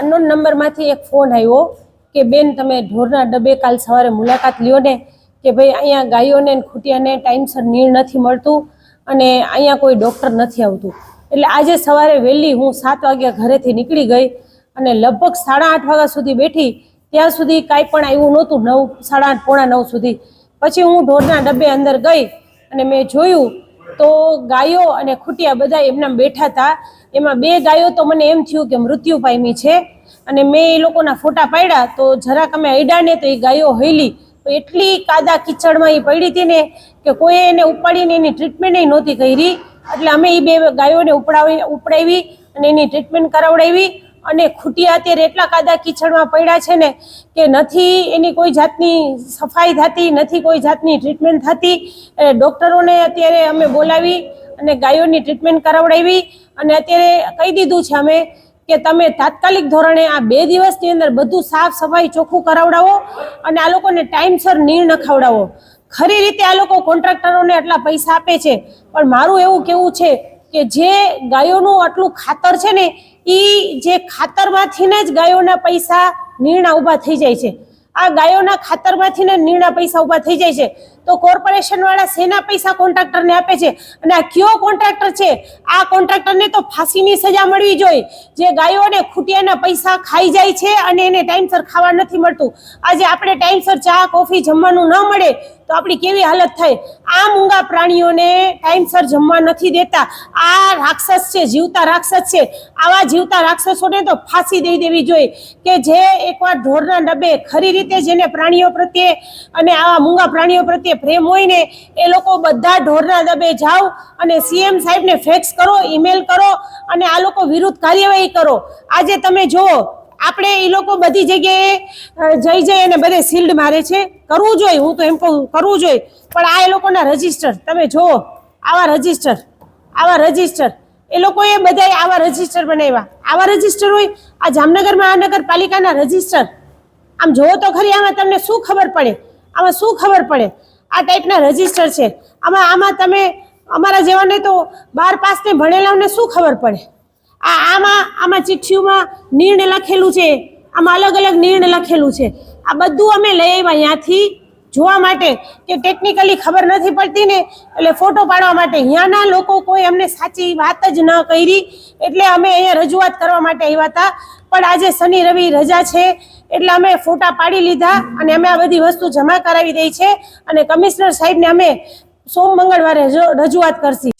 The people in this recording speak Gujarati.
અનનોન નંબરમાંથી એક ફોન આવ્યો કે, બેન, તમે ઢોરના ડબ્બે કાલ સવારે મુલાકાત લ્યો ને, કે ભાઈ, અહીંયા ગાયોને ખૂટિયાને ટાઈમસર નીણ નથી મળતું અને અહીંયા કોઈ ડૉક્ટર નથી આવતું. એટલે આજે સવારે વહેલી હું સાત વાગ્યા ઘરેથી નીકળી ગઈ અને લગભગ સાડા આઠ વાગ્યા સુધી બેઠી. ત્યાં સુધી કાંઈ પણ આવ્યું નહોતું, નવ, સાડા આઠ, પોણા નવ સુધી. પછી હું ઢોરના ડબ્બે અંદર ગઈ અને મેં જોયું તો ગાયો અને ખૂટિયા બધા એમના બેઠા હતા એમાં બે ગાયો તો મને એમ થયું કે મૃત્યુ પામી છે. અને મેં એ લોકોના ફોટા પાડ્યા તો જરાક અમે અડાને તો એ ગાયો હૈલી તો એટલી કાદા કિચડમાં એ પડી હતી ને કે કોઈએ એને ઉપાડીને એની ટ્રીટમેન્ટ નહોતી કરી. એટલે અમે એ બે ગાયોને ઉપડાવી ઉપડાવી અને એની ટ્રીટમેન્ટ કરાવડાવી. અને ખૂટિયા અત્યારે એટલા કાદા કીચડમાં પડ્યા છે ને કે નથી, એની કોઈ જાતની સફાઈ થતી, નથી કોઈ જાતની ટ્રીટમેન્ટ થતી. ડૉક્ટરોને અત્યારે અમે બોલાવી અને ગાયોની ટ્રીટમેન્ટ કરાવડાવી અને અત્યારે કહી દીધું છે અમે કે તમે તાત્કાલિક ધોરણે આ બે દિવસની અંદર બધું સાફ સફાઈ ચોખ્ખું કરાવડાવો અને આ લોકોને ટાઈમસર નીર નખાવડાવો ખરી રીતે આ લોકો કોન્ટ્રાક્ટરોને આટલા પૈસા આપે છે, પણ મારું એવું કેવું છે કે જે ગાયોનું આટલું ખાતર છે ને એ જે ખાતરમાંથી જ ગાયોના પૈસા નીણા ઊભા થઈ જાય છે. આ ગાયોના ખાતરમાંથી ને નીણા પૈસા ઊભા થઈ જાય છે. તો કોર્પોરેશન વાળા શેના પૈસા કોન્ટ્રાક્ટરને આપે છે? અને આ કયો કોન્ટ્રાક્ટર છે? આ કોન્ટ્રાક્ટરને તો ફાંસીની સજા મળવી જોઈએ. જે ગાયોને ખૂટિયાના પૈસા ખાઈ જાય છે અને એને ટાઈમસર ખાવા નથી મળતું. આજે આપણે ટાઈમસર ચા, કોફી જમવાનું ન મળે તો આપણી કેવી હાલત થાય? આ મૂંગા પ્રાણીઓને ટાઈમસર જમવા નથી દેતા. આ રાક્ષસ છે, જીવતા રાક્ષસ છે. આવા જીવતા રાક્ષસોને તો ફાંસી દઈ દેવી જોઈએ કે જે એકવાર ઢોરના ડબ્બે ખરી રીતે જેને પ્રાણીઓ પ્રત્યે અને આવા મૂંગા પ્રાણીઓ પ્રત્યે પ્રેમ હોય ને, એ લોકો બધા ઢોરના ડબ્બે જાઓ અને સીએમ સાહેબને ફેક્સ કરો ઈમેલ કરો અને આ લોકો વિરુદ્ધ કાર્યવાહી કરો. આજે તમે જુઓ આપણે એ લોકો બધી જગ્યાએ જઈ જઈ અને બધે શિલ્ડ મારે છે. કરવું જોઈએ, હું તો એમ કહું, કરવું જોઈએ. પણ આ એ લોકોના રજિસ્ટર, તમે જુઓ, આવા રજિસ્ટર આવા રજિસ્ટર. એ લોકોએ બધાય આવા રજિસ્ટર બનાવ્યા. આવા રજિસ્ટર હોય, આ જામનગર મહાનગરપાલિકાના રજિસ્ટર. આમ જુઓ તો ખરી, આમાં તમને શું ખબર પડે? આમાં શું ખબર પડે? આ ટાઈપના રજિસ્ટર છે. આમાં આમાં તમે, અમારા જેવાને તો બાર પાસને ભણેલાઓને શું ખબર પડે? આ આમાં આમાં ચિઠ્ઠીઓમાં નિર્ણય લખેલું છે. આમાં અલગ અલગ નિર્ણય લખેલું છે. આ બધું અમે લઈ આવ્યા અહીંયાથી જોવા માટે કે ટેકનિકલી ખબર નથી પડતી ને, એટલે ફોટો પાડવા માટે. અહીંયાના લોકો કોઈ અમને સાચી વાત જ ન કરી, એટલે અમે અહીંયા રજૂઆત કરવા માટે આવ્યા હતા. પણ આજે શનિ, રવિ રજા છે, એટલે અમે ફોટા પાડી લીધા અને અમે આ બધી વસ્તુ જમા કરાવી દઈ છે. અને કમિશનર સાહેબને અમે સોમ મંગળવારે રજૂ- રજૂઆત કરશી.